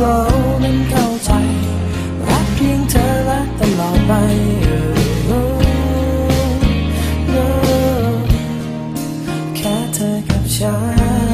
เรานั้นเข้าใจ รักเพียงเธอและตลอดไปแค่เธอกับฉัน